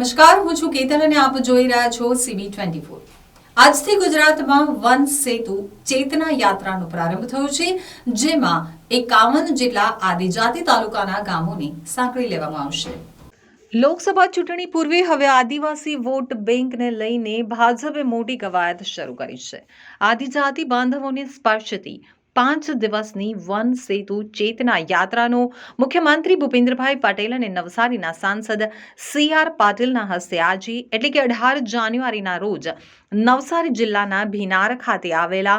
નમસ્કાર, હું છું કેતન અને આપ જોઈ રહ્યા છો સીબી ટ્વેન્ટી ફોર આજથી ગુજરાતમાં વન સેતુ ચેતના યાત્રાનો પ્રારંભ થયો છે, જેમાં એકાવન જેટલા આદિજાતિ તાલુકાના ગામોને સાંકળી લેવામાં આવશે. લોકસભા ચૂંટણી પૂર્વે હવે આદિવાસી વોટ બેંકને લઈને ભાજપે મોટી કવાયત શરૂ કરી છે. આદિજાતિ બાંધવોને સ્પર્શતી પાંચ દિવસની વન સેતુ ચેતના યાત્રાનો મુખ્યમંત્રી ભૂપેન્દ્રભાઈ પટેલ અને નવસારીના સાંસદ સી આર પાટીલના હસ્તે આજે, એટલે કે અઢાર જાન્યુઆરીના રોજ, નવસારી જિલ્લાના ભીનાર ખાતે આવેલા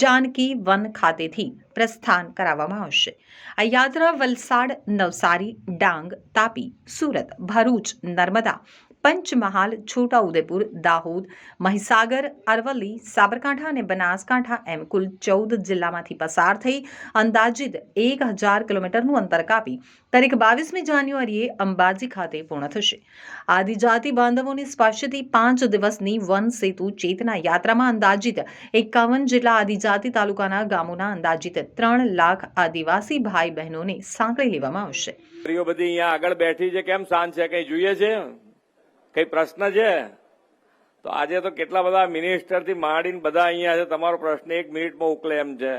જાનકી વન ખાતેથી પ્રસ્થાન કરાવવામાં આવશે. આ યાત્રા વલસાડ, નવસારી, ડાંગ, તાપી, સુરત, ભરૂચ, નર્મદા પંચમહાલ, છોટાઉદેપુર, દાહોદ, મહીસાગર, અરવલ્લી, સાબરકાંઠા અને બનાસકાંઠા એમ કુલ ચૌદ જિલ્લામાંથી પસાર થઈ અંદાજિત એક હજાર કિલોમીટરનું અંતર કાપી તારીખ બાવીસમી જાન્યુઆરીએ અંબાજી ખાતે પૂર્ણ થશે. આદિજાતિ બાંધવોને સ્પર્શથી પાંચ દિવસની વન સેતુ ચેતના યાત્રામાં અંદાજિત એકાવન જેટલા આદિજાતિ તાલુકાના ગામોના અંદાજિત ત્રણ લાખ આદિવાસી ભાઈ બહેનોને સાંકળી લેવામાં આવશે. બધી અહીંયા આગળ બેઠી છે, કેમ સાંજ છે, કઈ જોઈએ છે? કઈ પ્રશ્ન છે? તો આજે તો કેટલા બધા મિનિસ્ટરથી માંડીને બધા અહીંયા છે, તમારો પ્રશ્ન એક મિનિટમાં ઉકલે એમ છે.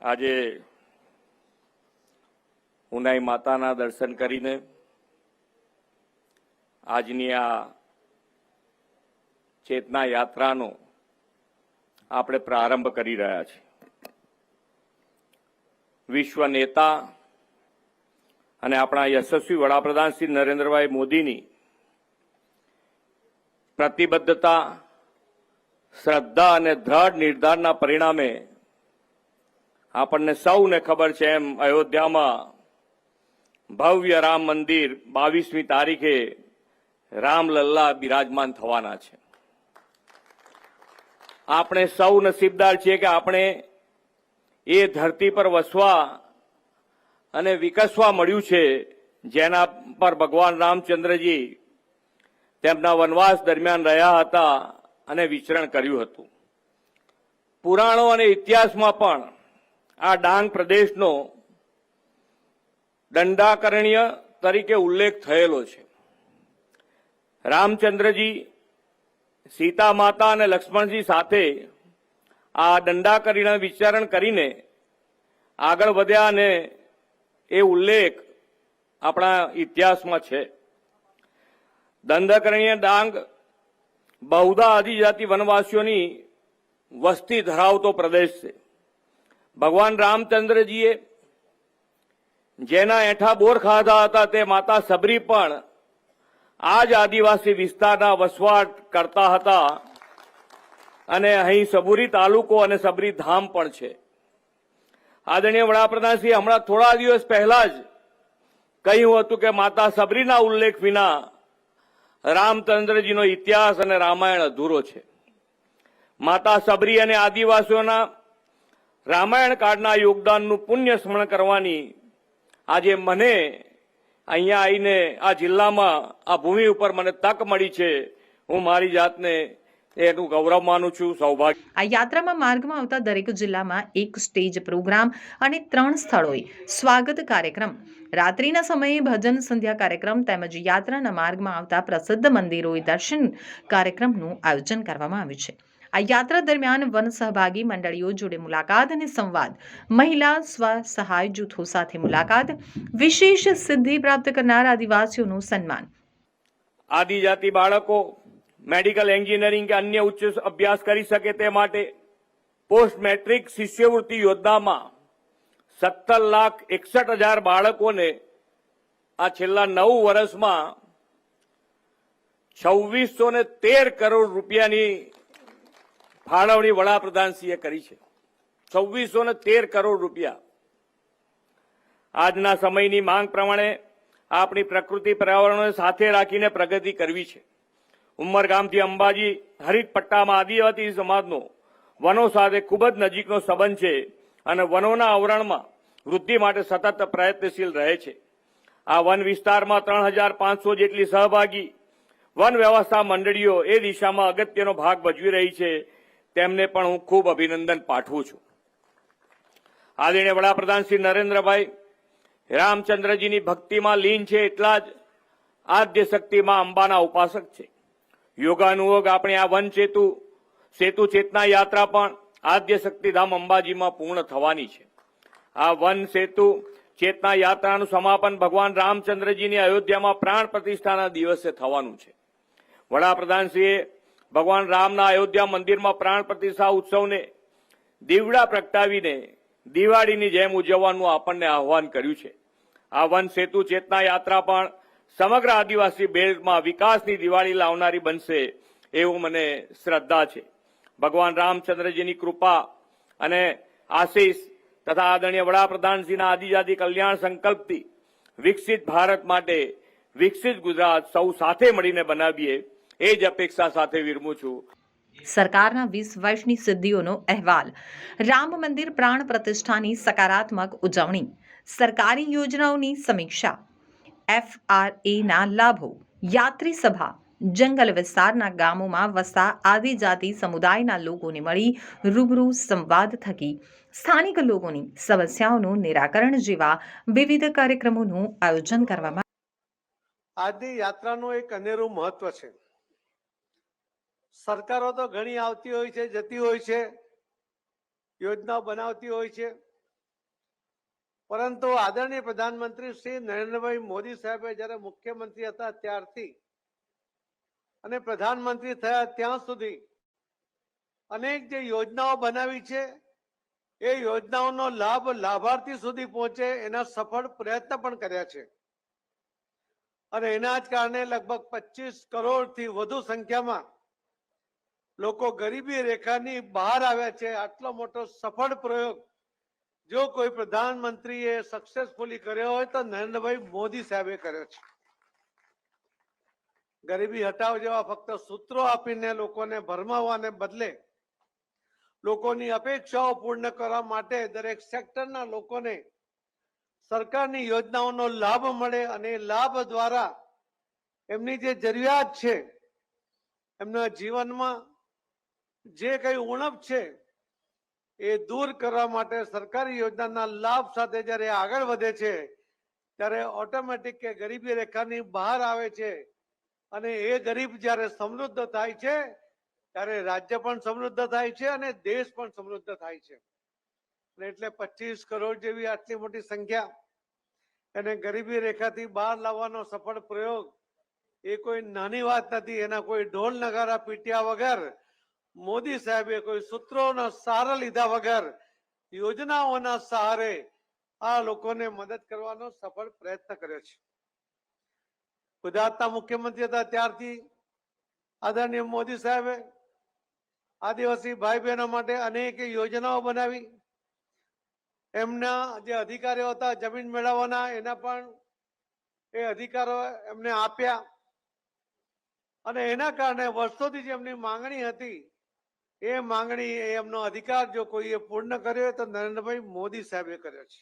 આજે ઉનાઈ માતાના દર્શન કરીને આજની આ ચેતના યાત્રાનો આપણે પ્રારંભ કરી રહ્યા છીએ. વિશ્વ નેતા અને આપણા યશસ્વી વડાપ્રધાન શ્રી નરેન્દ્રભાઈ મોદીની પ્રતિબદ્ધતા, શ્રદ્ધા અને દ્રઢ નિર્ધારના પરિણામે આપણને સૌને ખબર છે એમ અયોધ્યામાં ભવ્ય રામ મંદિર બાવીસમી તારીખે રામલલ્લા બિરાજમાન થવાના છે. આપણે સૌ નસીબદાર છીએ કે આપણે એ ધરતી પર વસવા અને વિકસવા મળ્યું છે, જેના પર ભગવાન રામચંદ્રજી તેમના વનવાસ દરમિયાન રહ્યા હતા અને વિચરણ કર્યું હતું. પુરાણો અને ઇતિહાસમાં પણ આ ડાંગ પ્રદેશનો દંડાકરણીય તરીકે ઉલ્લેખ થયેલો છે. રામચંદ્રજી સીતા માતા અને લક્ષ્મણજી સાથે આ દંડાકરીને વિચારણ કરીને આગળ વધ્યા અને એ ઉલ્લેખ આપણા ઇતિહાસમાં છે. દંડકરણીય ડાંગ બહુધા આદિજાતિ વનવાસીઓની વસ્તી ધરાવતો પ્રદેશ છે. ભગવાન રામચંદ્રજીએ જેના એઠા બોર ખાધા હતા તે માતા સબરી પણ આ જ આદિવાસી વિસ્તારના વસવાટ કરતા હતા. અને અહીં સબુરી તાલુકો અને સબરી ધામ પણ છે. આદરણીય વડાપ્રધાનશ્રી હમણાં થોડા દિવસ પહેલા જ કહ્યું હતું કે માતા સબરીના ઉલ્લેખ વિના રામચંદ્રજીનો ઇતિહાસ અને રામાયણ અધૂરો છે. માતા સબરી અને આદિવાસીઓના રામાયણ કાળના યોગદાનનું પુણ્ય સ્મરણ કરવાની આજે મને અહીંયા આવીને આ જિલ્લામાં, આ ભૂમિ ઉપર મને તક મળી છે. હું મારી જાતને એનું ગૌરવ માનું છું સૌભાગ્ય. આ યાત્રામાં માર્ગમાં આવતા દરેક જિલ્લામાં એક સ્ટેજ પ્રોગ્રામ અને ત્રણ સ્થળોએ સ્વાગત કાર્યક્રમ. રાત્રિના સમયે ભજન સંધ્યા કાર્યક્રમ તેમજ યાત્રાના માર્ગમાં આવતા પ્રસિદ્ધ મંદિરોએ દર્શન કાર્યક્રમનું આયોજન કરવામાં આવ્યું છે. આ યાત્રા દરમિયાન વન સહભાગી મંડળીઓ જોડે મુલાકાત અને સંવાદ મહિલા સ્વ સહાય જૂથો સાથે મુલાકાત વિશેષ સિદ્ધિ પ્રાપ્ત કરનાર આદિવાસીઓનું સન્માન. આદિજાતિ બાળકો મેડિકલ એન્જિનિયરિંગ કે અન્ય ઉચ્ચ અભ્યાસ કરી શકે તે માટે પોસ્ટ મેટ્રિક શિષ્યવૃત્તિ યોજનામાં સત્તર લાખ એકસઠ હજાર બાળકોને આ છેલ્લા નવ વર્ષમાં છવ્વીસો તેર કરોડ રૂપિયાની ફાળવણી વડાપ્રધાનશ્રીએ કરી છે. છવ્વીસો તેર કરોડ રૂપિયા. આજના સમયની માંગ પ્રમાણે આપણી પ્રકૃતિ પર્યાવરણને સાથે રાખીને પ્રગતિ કરવી છે. ઉમરગામથી અંબાજી હરિત પટ્ટામાં આદિવાસી સમાજનો વનો સાથે ખૂબ જ નજીકનો સંબંધ છે અને વનોના આવરણમાં વૃદ્ધિ માટે સતત પ્રયત્નશીલ રહે છે. આ વન વિસ્તારમાં ત્રણ હજાર પાંચસો જેટલી સહભાગી વન વ્યવસ્થા મંડળીઓ એ દિશામાં અગત્યનો ભાગ ભજવી રહી છે. તેમને પણ હું ખૂબ અભિનંદન પાઠવું છું. આદરણીય વડાપ્રધાન શ્રી નરેન્દ્રભાઈ, રામચંદ્રજીની ભક્તિમાં લીન છે એટલા જ આદ્ય શક્તિમાં અંબાના ઉપાસક છે. યોગાનુયોગ આપણે આ વન સેતુ ચેતના યાત્રા પણ આદ્ય શક્તિધામ અંબાજીમાં પૂર્ણ થવાની છે. આ વન સેતુ ચેતના યાત્રાનું સમાપન ભગવાન રામચંદ્રજીની અયોધ્યામાં પ્રાણ પ્રતિષ્ઠાના દિવસે થવાનું છે. વડાપ્રધાનશ્રીએ ભગવાન રામના અયોધ્યા મંદિરમાં પ્રાણ પ્રતિષ્ઠા ઉત્સવને દીવડા પ્રગટાવીને દિવાળીની જેમ ઉજવવાનું આપણને આહવાન કર્યું છે. આ વન સેતુ ચેતના યાત્રા પણ સમગ્ર આદિવાસી બેલ્ટમાં વિકાસની દિવાળી લાવનારી બનશે એવું મને શ્રદ્ધા છે. ભગવાન રામચંદ્રજીની કૃપા અને આશીષ તથા આદરણીય વડાપ્રધાનશ્રીના આદિજાતિ કલ્યાણ સંકલ્પથી વિકસિત ભારત માટે વિકસિત ગુજરાત સૌ સાથે મળીને બનાવીએ એ જ અપેક્ષા સાથે વિરમું છું. સરકારના વીસ વર્ષની સિદ્ધિઓનો અહેવાલ. રામ મંદિર પ્રાણ પ્રતિષ્ઠાની સકારાત્મક ઉજવણી. સરકારી યોજનાઓની સમીક્ષા. એફઆરએના લાભો. યાત્રી સભા. જંગલ વિસ્તારના ગામોમાં વસતા આદિજાતિ સમુદાયના લોકોને મળી રૂબરૂ સંવાદ થકી સ્થાનિક લોકોની સમસ્યાઓનું નિરાકરણ જેવા વિવિધ કાર્યક્રમોનું આયોજન કરવામાં આજની યાત્રાનું એક અનેરું મહત્વ છે. સરકારો તો ઘણી આવતી હોય છે, જતી હોય છે, યોજનાઓ બનાવતી હોય છે. પરંતુ આદરણીય પ્રધાનમંત્રી શ્રી નરેન્દ્રભાઈ મોદી સાહેબે જ્યારે મુખ્યમંત્રી હતા ત્યારથી અને પ્રધાનમંત્રી થયા ત્યાં સુધી અનેક જે યોજનાઓ બનાવી છે, એ યોજનાઓનો લાભ લાભાર્થી સુધી પહોંચે એના સફળ પ્રયત્ન પણ કર્યા છે. અને એના જ કારણે લગભગ પચીસ કરોડથી વધુ સંખ્યામાં લોકો ગરીબી રેખાની બહાર આવ્યા છે. આટલો મોટો સફળ પ્રયોગ જો કોઈ પ્રધાનમંત્રીએ સક્સેસફુલી કર્યો હોય તો નરેન્દ્રભાઈ મોદી સાહેબે કર્યો છે. ગરીબી હટાવ જેવા ફક્ત સૂત્રો આપીને લોકોને ભરમાવવાને બદલે લોકોની અપેક્ષાઓ પૂર્ણ કરવા માટે દરેક સેક્ટરના લોકોને સરકારની યોજનાઓનો લાભ મળે અને લાભ દ્વારા એમની જે જરૂરિયાત છે, એમના જીવનમાં જે કઈ ઉણપ છે એ દૂર કરવા માટે સરકારી યોજનાના લાભ સાથે જ્યારે આગળ વધે છે, ત્યારે ઓટોમેટિક કે ગરીબી રેખાની બહાર આવે છે અને એ ગરીબ જ્યારે સમૃદ્ધ થાય છે, ત્યારે રાજ્ય પણ સમૃદ્ધ થાય છે અને દેશ પણ સમૃદ્ધ થાય છે. એટલે પચીસ કરોડ જેવી આટલી મોટી સંખ્યા એને ગરીબી રેખાથી બહાર લાવવાનો સફળ પ્રયોગ એ કોઈ નાની વાત નથી, એના કોઈ ઢોલ નગારા પીટ્યા વગર મોદી સાહેબે કોઈ સૂત્રોના સહારા લીધા વગર યોજનાઓના સહારે આ લોકોને મદદ કરવાનો સફળ પ્રયત્ન કર્યો છે. ગુજરાતના મુખ્યમંત્રી હતા ત્યારથી આદરણીય મોદી સાહેબે આદિવાસી ભાઈ બહેનો માટે અનેક યોજનાઓ બનાવી. એમના જે અધિકારીઓ હતા જમીન મેળવવાના, એના પણ એ અધિકારો એમને આપ્યા. અને એના કારણે વર્ષોથી જે એમની માંગણી હતી એ માંગણી એમનો અધિકાર જો કોઈએ પૂર્ણ કર્યો તો નરેન્દ્રભાઈ મોદી સાહેબે કર્યો છે.